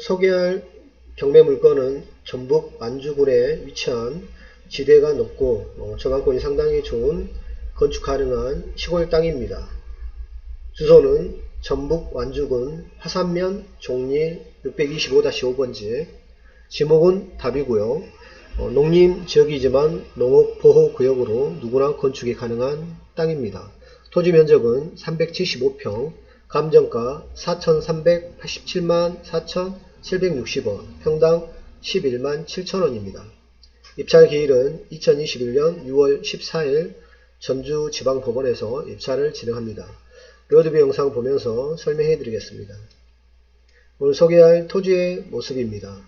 소개할 경매 물건은 전북 만주군에 위치한 지대가 높고 어, 저강권이 상당히 좋은 건축 가능한 시골 땅입니다. 주소는 전북 완주군 화산면 종리 625-5번지 지목은 답이고요. 어, 농림 지역이지만 농업 보호 구역으로 누구나 건축이 가능한 땅입니다. 토지 면적은 375평, 감정가 4,387만 4,760원, 평당 11만 7천원입니다. 입찰 기일은 2021년 6월 14일 전주지방법원에서 입찰을 진행합니다. 로드뷰 영상 보면서 설명해 드리겠습니다. 오늘 소개할 토지의 모습입니다.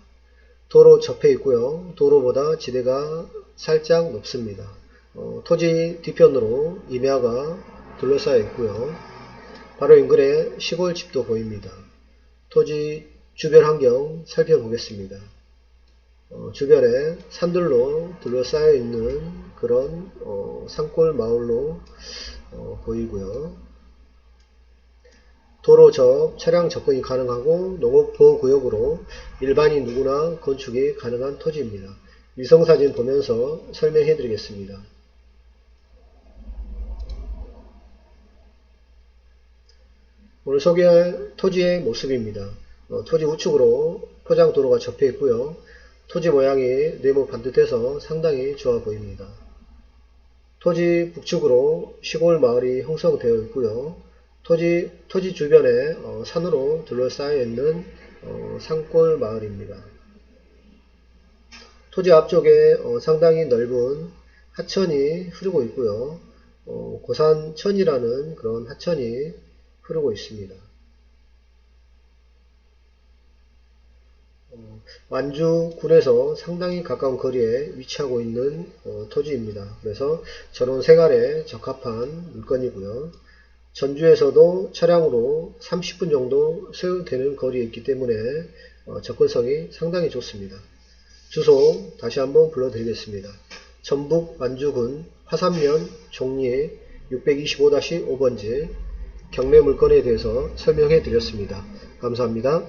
도로 접해 있고요. 도로보다 지대가 살짝 높습니다. 어, 토지 뒤편으로 임야가 둘러싸여 있고요. 바로 인근에 시골집도 보입니다. 토지 주변 환경 살펴보겠습니다. 어, 주변에 산들로 둘러싸여 있는 그런 어, 산골 마을로 어, 보이고요. 도로 접 차량 접근이 가능하고 농업보호구역으로 일반인 누구나 건축이 가능한 토지입니다. 위성사진 보면서 설명해 드리겠습니다. 오늘 소개할 토지의 모습입니다. 어, 토지 우측으로 포장 도로가 접해 있고요. 토지 모양이 네모 반듯해서 상당히 좋아 보입니다. 토지 북측으로 시골 마을이 형성되어 있고요. 토지, 토지 주변에 어, 산으로 둘러싸여 있는 어, 산골 마을입니다. 토지 앞쪽에 어, 상당히 넓은 하천이 흐르고 있고요. 어, 고산천이라는 그런 하천이 흐르고 있습니다. 어, 완주군에서 상당히 가까운 거리에 위치하고 있는 어, 토지입니다. 그래서 전원 생활에 적합한 물건이고요. 전주에서도 차량으로 30분 정도 소요되는 거리에 있기 때문에 어, 접근성이 상당히 좋습니다. 주소 다시 한번 불러드리겠습니다. 전북 완주군 화산면 종리 625-5번지 경매 물건에 대해서 설명해 드렸습니다. 감사합니다.